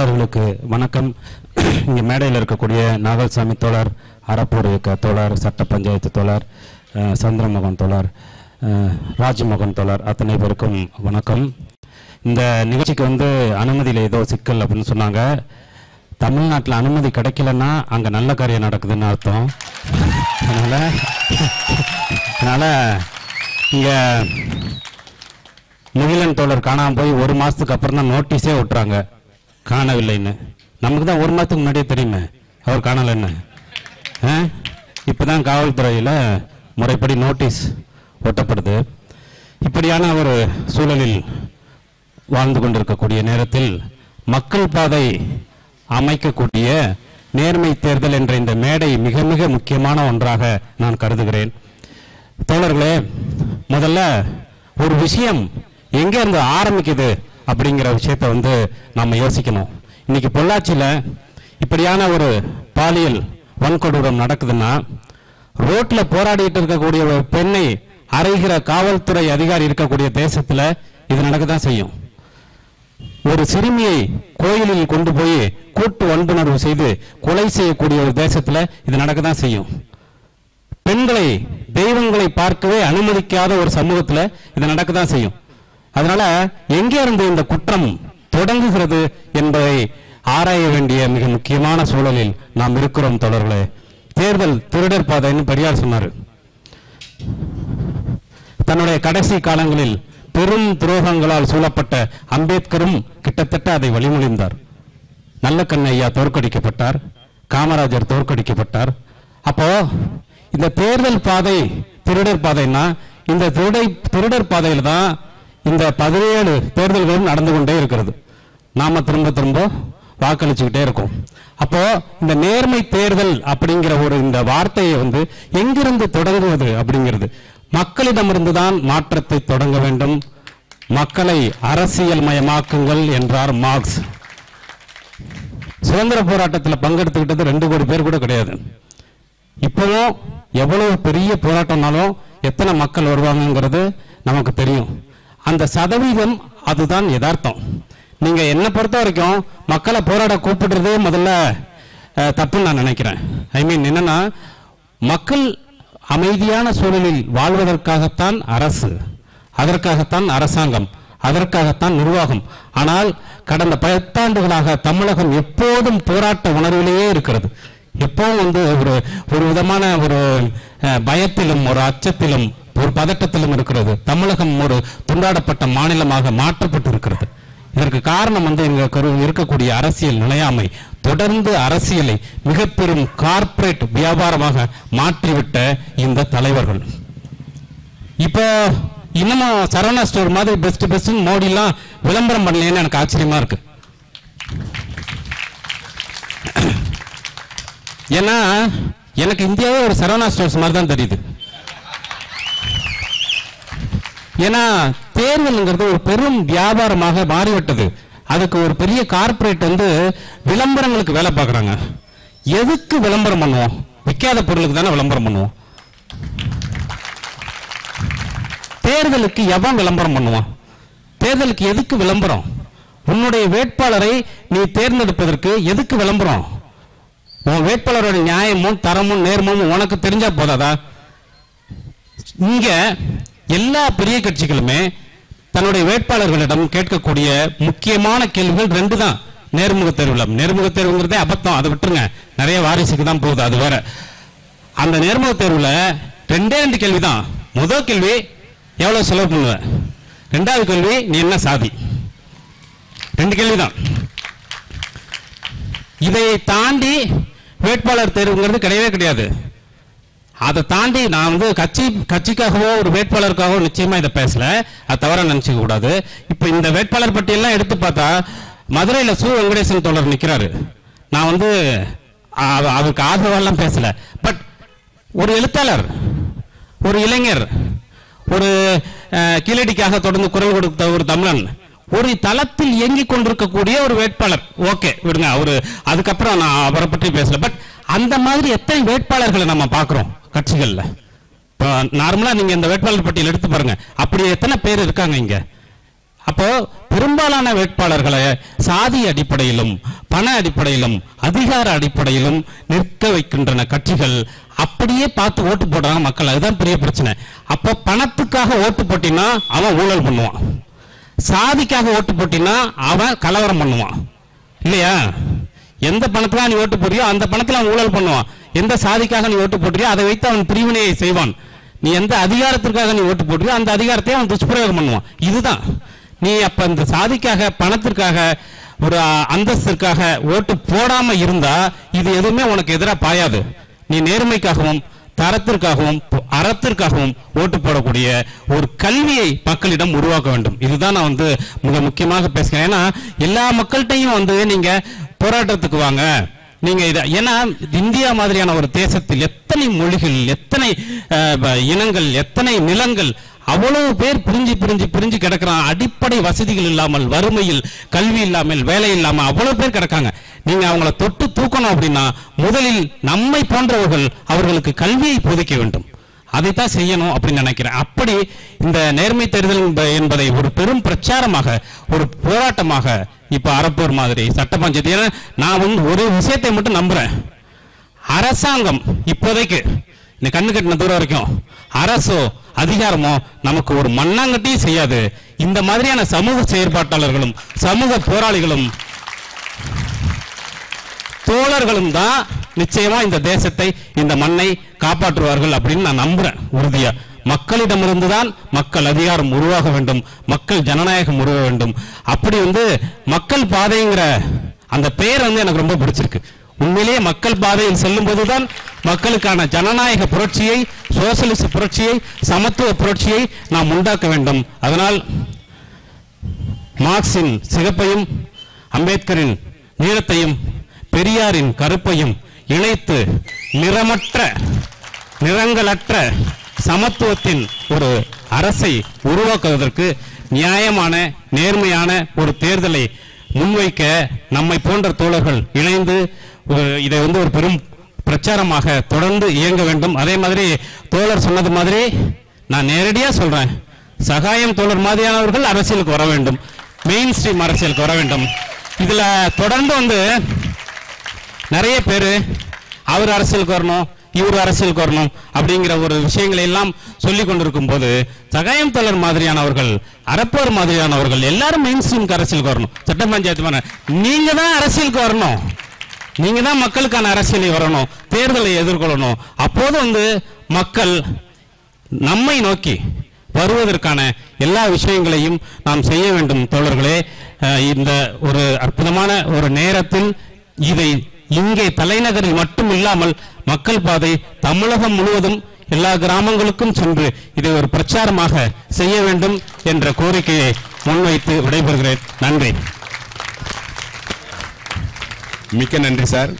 தோழர்களுக்கு வணக்கம். இங்கே மேடையில் இருக்கக்கூடிய நாகல்சாமி தோழர் அறப்பூர் இயக்க தோழர் சட்ட பஞ்சாயத்து தோழர் சந்திரமோகன் தோழர் ராஜ்மோகன் தோழர் அத்தனை பேருக்கும் வணக்கம். இந்த நிகழ்ச்சிக்கு வந்து அனுமதியில் ஏதோ சிக்கல் அப்படின்னு சொன்னாங்க. தமிழ்நாட்டில் அனுமதி கிடைக்கலன்னா அங்கே நல்ல காரியம் நடக்குதுன்னு அர்த்தம். அதனால் அதனால் இங்கே முகிலன் தோழர் காணாம போய் ஒரு மாதத்துக்கு அப்புறம் தான் நோட்டீஸே விட்டுறாங்க. காணவில்லைன்னு. நமக்கு தான் ஒரு மாதத்துக்கு முன்னாடியே தெரியுமே. அவர் காணலைன்னு. ஆ? இப்பதான் காவல்துறையில் முறைப்படி நோட்டீஸ் ஒட்டப்படுது. இப்படியான ஒரு சூழலில் வாழ்ந்து கொண்டிருக்கக்கூடிய நேரத்தில் மக்கள் பாதை அமைக்கக்கூடிய நேர்மை தேர்தல் என்ற இந்த மேடை மிக மிக முக்கியமான ஒன்றாக நான் கருதுகிறேன். தோழர்களே முதல்ல ஒரு விஷயம் எங்கே இருந்து ஆரம்பிக்குது? அப்படிங்கிற விஷயத்தை வந்து நம்ம யோசிக்கணும். இன்னைக்கு பொள்ளாச்சியில இப்படியான ஒரு பாலியல் வன்கொடூரம் நடக்குதுன்னா ரோட்ல போராடிட்டு இருக்கக்கூடிய ஒரு பெண்ணை அறைகிற காவல்துறை அதிகாரி இருக்கக்கூடிய தேசத்துல இது நடக்க தான் செய்யும். ஒரு சிறுமியை கோயிலில் கொண்டு போய் கூட்டு வன்புணர்வு செய்து கொலை செய்யக்கூடிய ஒரு தேசத்துல இது நடக்க தான் செய்யும். பெண்களை தெய்வங்களை பார்க்கவே அனுமதிக்காத ஒரு சமூகத்துல இது நடக்க தான் செய்யும். அதனால எங்கே இருந்து இந்த குற்றம் தொடங்குகிறது என்பதை ஆராய வேண்டிய மிக முக்கியமான சூழலில் நாம் இருக்கிறோம் தொடர்களே தேர்தல் திருடர் பாதைன்னு பெரியார் சொன்னாரு. தன்னுடைய கடைசி காலங்களில் பெரும் துரோகங்களால் சூழப்பட்ட அம்பேத்கரும் கிட்டத்தட்ட அதை வழிமொழிந்தார். நல்ல கண்ணையா தோற்கடிக்கப்பட்டார் காமராஜர் தோற்கடிக்கப்பட்டார். அப்போ இந்த தேர்தல் பாதை திருடர் பாதைன்னா இந்த திருடை திருடர் பாதையில் தான் இந்த பதினேழு தேர்தல்களும் நடந்து கொண்டே இருக்கிறது. நாம திரும்ப திரும்ப வாக்களிச்சுக்கிட்டே இருக்கோம். அப்போ இந்த நேர்மை தேர்தல் அப்படிங்கிற ஒரு இந்த வார்த்தையை வந்து எங்கிருந்து தொடங்குவது அப்படிங்கிறது. மக்களிடமிருந்து தான் மாற்றத்தை தொடங்க வேண்டும். மக்களை அரசியல் மயமாக்குங்கள் என்றார் மார்க்ஸ். சுதந்திர போராட்டத்தில் பங்கெடுத்துக்கிட்டது ரெண்டு கோடி பேர் கூட கிடையாது. இப்பவும் எவ்வளவு பெரிய போராட்டம்னாலும் எத்தனை மக்கள் வருவாங்கங்கிறது நமக்கு தெரியும். அந்த சதவீதம் அதுதான் யதார்த்தம். நீங்கள் என்னை பொறுத்த வரைக்கும் மக்களை போராட கூப்பிடுறதே முதல்ல தப்புன்னு நான் நினைக்கிறேன். ஐ மீன் என்னென்னா மக்கள் அமைதியான சூழலில் வாழ்வதற்காகத்தான் அரசு அதற்காகத்தான் அரசாங்கம் அதற்காகத்தான் நிர்வாகம். ஆனால் கடந்த பத்தாண்டுகளாக தமிழகம் எப்போதும் போராட்ட உணர்விலேயே இருக்கிறது. எப்பவும் வந்து ஒரு ஒரு விதமான ஒரு பயத்திலும் ஒரு அச்சத்திலும் ஒரு பதட்டத்திலும் இருக்கிறது. தமிழகம் ஒரு துண்டாடப்பட்ட மாநிலமாக மாற்றப்பட்டு இருக்கிறது இதற்கு காரணம் வந்து இங்க இருக்கக்கூடிய அரசியல் நிலையாமை தொடர்ந்து அரசியலை மிக பெரும் கார்ப்பரேட் வியாபாரமாக மாற்றிவிட்ட இந்த தலைவர்கள். இப்போ இன்னமும் சரவணா ஸ்டோர் மாதிரி பெஸ்ட் பெஸ்ட் மோடிலாம் விளம்பரம் பண்ணலையேன்னு எனக்கு ஆச்சரியமா இருக்கு. ஏன்னா எனக்கு இந்தியாவே ஒரு சரவணா ஸ்டோர்ஸ் மாதிரி தான் தெரியுது. ஏன்னா தேர்தல்ங்கிறது ஒரு பெரும் வியாபாரமாக மாறிவிட்டது. அதுக்கு ஒரு பெரிய கார்பரேட் வந்து விளம்பரங்களுக்கு வேலை பார்க்குறாங்க. எதுக்கு விளம்பரம் பண்ணுவோம்? விற்காத பொருளுக்கு தானே விளம்பரம் பண்ணுவோம். தேர்தலுக்கு எவன் விளம்பரம் பண்ணுவான்? தேர்தலுக்கு எதுக்கு விளம்பரம்? உன்னுடைய வேட்பாளரை நீ தேர்ந்தெடுப்பதற்கு எதுக்கு விளம்பரம்? உன் வேட்பாளரோட நியாயமும் தரமும் நேர்மும் உனக்கு தெரிஞ்சா போதாதா? இங்க எல்லா பெரிய கட்சிகளுமே தன்னுடைய வேட்பாளர்களிடம் கேட்கக்கூடிய முக்கியமான கேள்விகள் ரெண்டு தான் நேர்முக தேர்வுல. நேர்முக தேர்வுங்கிறதே அபத்தம். அதை விட்டுருங்க. நிறைய வாரிசுக்கு தான் போகுது. அது வேற. அந்த நேர்முக தேர்வுல ரெண்டே ரெண்டு கேள்வி தான் முதல் கேள்வி எவ்வளவு செலவு பண்ணுவ? ரெண்டாவது கேள்வி நீ என்ன சாதி? ரெண்டு கேள்வி தான் இதை தாண்டி வேட்பாளர் தேர்வுங்கிறது கிடையவே கிடையாது. அதை தாண்டி நான் வந்து கட்சி கட்சிக்காகவோ ஒரு வேட்பாளருக்காகவோ நிச்சயமா இதை பேசல. அது தவறாக நினைச்சுக்க கூடாது. இப்போ இந்த வேட்பாளர் பட்டியலாம் எடுத்து பார்த்தா மதுரையில் சு. வெங்கடேசன் தோழர் நிற்கிறாரு நான் வந்து அவருக்கு ஆதரவெல்லாம் பேசல. பட் ஒரு எழுத்தாளர் ஒரு இளைஞர் ஒரு கீழடிக்காக தொடர்ந்து குரல் கொடுத்த ஒரு தமிழன் ஒரு தளத்தில் இயங்கிக் கொண்டிருக்கக்கூடிய ஒரு வேட்பாளர். ஓகே விடுங்க அவரு அதுக்கப்புறம் நான் அவரை பற்றி பேசல. பட் அந்த மாதிரி எத்தனை வேட்பாளர்களை நம்ம பார்க்குறோம்? கட்சிகளில். இப்போ நார்மலாக நீங்கள் இந்த வேட்பாளர் பட்டியல் எடுத்து பாருங்கள் அப்படி எத்தனை பேர் இருக்காங்க இங்கே? அப்போ பெரும்பாலான வேட்பாளர்களை சாதி அடிப்படையிலும் பண அடிப்படையிலும் அதிகார அடிப்படையிலும் நிற்க வைக்கின்றன கட்சிகள். அப்படியே பார்த்து ஓட்டு போடுறாங்க மக்கள். அதுதான் பெரிய பிரச்சனை. அப்போ பணத்துக்காக ஓட்டு போட்டினா அவன் ஊழல் பண்ணுவான். சாதிக்காக ஓட்டு போட்டினா அவன் கலவரம் பண்ணுவான். இல்லையா? எந்த பணத்துக்காக நீ ஓட்டு போடுறியோ அந்த பணத்துல அவன் ஊழல் பண்ணுவான். எந்த சாதிக்காக நீ ஓட்டு போடுறியோ அதை வைத்து அவன் பிரிவினையை செய்வான். நீ எந்த அதிகாரத்திற்காக நீ ஓட்டு போடுறியோ அந்த அதிகாரத்தை அவன் துஷ்பிரயோகம் பண்ணுவான். இதுதான். நீ அப்ப இந்த சாதிக்காக பணத்திற்காக ஒரு அந்தஸ்திற்காக ஓட்டு போடாம இருந்தா இது எதுவுமே உனக்கு எதிராக பாயாது. நீ நேர்மைக்காகவும் தரத்திற்காகவும் அறத்திற்காகவும் ஓட்டு போடக்கூடிய ஒரு கல்வியை மக்களிடம் உருவாக்க வேண்டும். இதுதான் நான் வந்து மிக முக்கியமாக பேசுகிறேன். ஏன்னா எல்லா மக்கள்கிட்டையும் வந்து நீங்கள் போராட்டத்துக்கு வாங்க. நீங்க இத ஏன்னா இந்தியா மாதிரியான ஒரு தேசத்தில் எத்தனை மொழிகள் எத்தனை இனங்கள் எத்தனை நிலங்கள் அவ்வளவு பேர் பிரிஞ்சு பிரிஞ்சு பிரிஞ்சு கிடக்கிறான் அடிப்படை வசதிகள் இல்லாமல் வறுமையில் கல்வி இல்லாமல் வேலை இல்லாமல் அவ்வளவு பேர் கிடக்காங்க. நீங்க அவங்கள தொட்டு தூக்கணும் அப்படின்னா முதலில் நம்மை போன்றவர்கள் அவர்களுக்கு கல்வியை புதைக்க வேண்டும். அதைத்தான் செய்யணும் அப்படின்னு நினைக்கிறேன். அப்படி இந்த நேர்மை தேர்தல் என்பதை ஒரு பெரும் பிரச்சாரமாக ஒரு போராட்டமாக இப்ப அறப்போர் மாதிரி சட்ட பஞ்சாயத்து ஏன்னா நான் வந்து ஒரு விஷயத்தை மட்டும் நம்புறேன். அரசாங்கம் இப்போதைக்கு இந்த கண்ணு கட்டின தூரம் வரைக்கும் அரசோ அதிகாரமோ நமக்கு ஒரு மண்ணாங்கட்டியும் செய்யாது. இந்த மாதிரியான சமூக செயற்பாட்டாளர்களும் சமூக போராளிகளும் தோழர்களும் தான் நிச்சயமா இந்த தேசத்தை இந்த மண்ணை காப்பாற்றுவார்கள் அப்படின்னு நான் நம்புறேன். உறுதியா. மக்களிடமிருந்து தான் மக்கள் அதிகாரம் உருவாக வேண்டும் மக்கள் ஜனநாயகம் உருவாக வேண்டும். அப்படி வந்து மக்கள் பாதைங்கிற அந்த பெயர் வந்து எனக்கு ரொம்ப பிடிச்சிருக்கு. உண்மையிலேயே மக்கள் பாதையில் செல்லும் போதுதான் மக்களுக்கான ஜனநாயக புரட்சியை சோசியலிச புரட்சியை சமத்துவ புரட்சியை நாம் உண்டாக்க வேண்டும். அதனால் மார்க்சின் சிகப்பையும் அம்பேத்கரின் நீளத்தையும் பெரியாரின் கருப்பையும் இணைத்து நிறமற்ற நிறங்களற்ற சமத்துவத்தின் ஒரு அரசை உருவாக்குவதற்கு நியாயமான நேர்மையான ஒரு தேர்தலை முன்வைக்க நம்மை போன்ற தோழர்கள் இணைந்து ஒரு- இதை வந்து ஒரு பெரும் பிரச்சாரமாக தொடர்ந்து இயங்க வேண்டும். அதே மாதிரி தோழர் சொன்னது மாதிரி நான் நேரடியாக சொல்றேன். சகாயம் தோழர் மாதிரியானவர்கள் அரசியலுக்கு வர வேண்டும். மெயின் ஸ்ட்ரீம் அரசியலுக்கு வர வேண்டும். இதில் தொடர்ந்து வந்து நிறைய பேர் அவர் அரசியலுக்கு வரணும் இவர் அரசியலுக்கு வரணும் அப்படிங்கிற ஒரு விஷயங்களை எல்லாம் சொல்லி கொண்டிருக்கும் போது சகாயம் தோழர் மாதிரியானவர்கள் அரப்பர் மாதிரியானவர்கள் எல்லாரும் மெயின் அரசியலுக்கு வரணும் சட்ட பஞ்சாயத்து நீங்க தான் அரசியலுக்கு வரணும் நீங்க தான் மக்களுக்கான அரசியலை வரணும் தேர்தலை எதிர்கொள்ளணும். அப்போது வந்து மக்கள் நம்மை நோக்கி வருவதற்கான எல்லா விஷயங்களையும் நாம் செய்ய வேண்டும் தோழர்களே. இந்த ஒரு அற்புதமான ஒரு நேரத்தில் இதை இங்கே தலைநகரில் மட்டும் இல்லாமல் மக்கள் பாதை தமிழகம் முழுவதும் எல்லா கிராமங்களுக்கும் சென்று இதை ஒரு பிரச்சாரமாக செய்ய வேண்டும் என்ற கோரிக்கையை முன்வைத்து விடைபெறுகிறேன். நன்றி. மிக்க நன்றி சார்.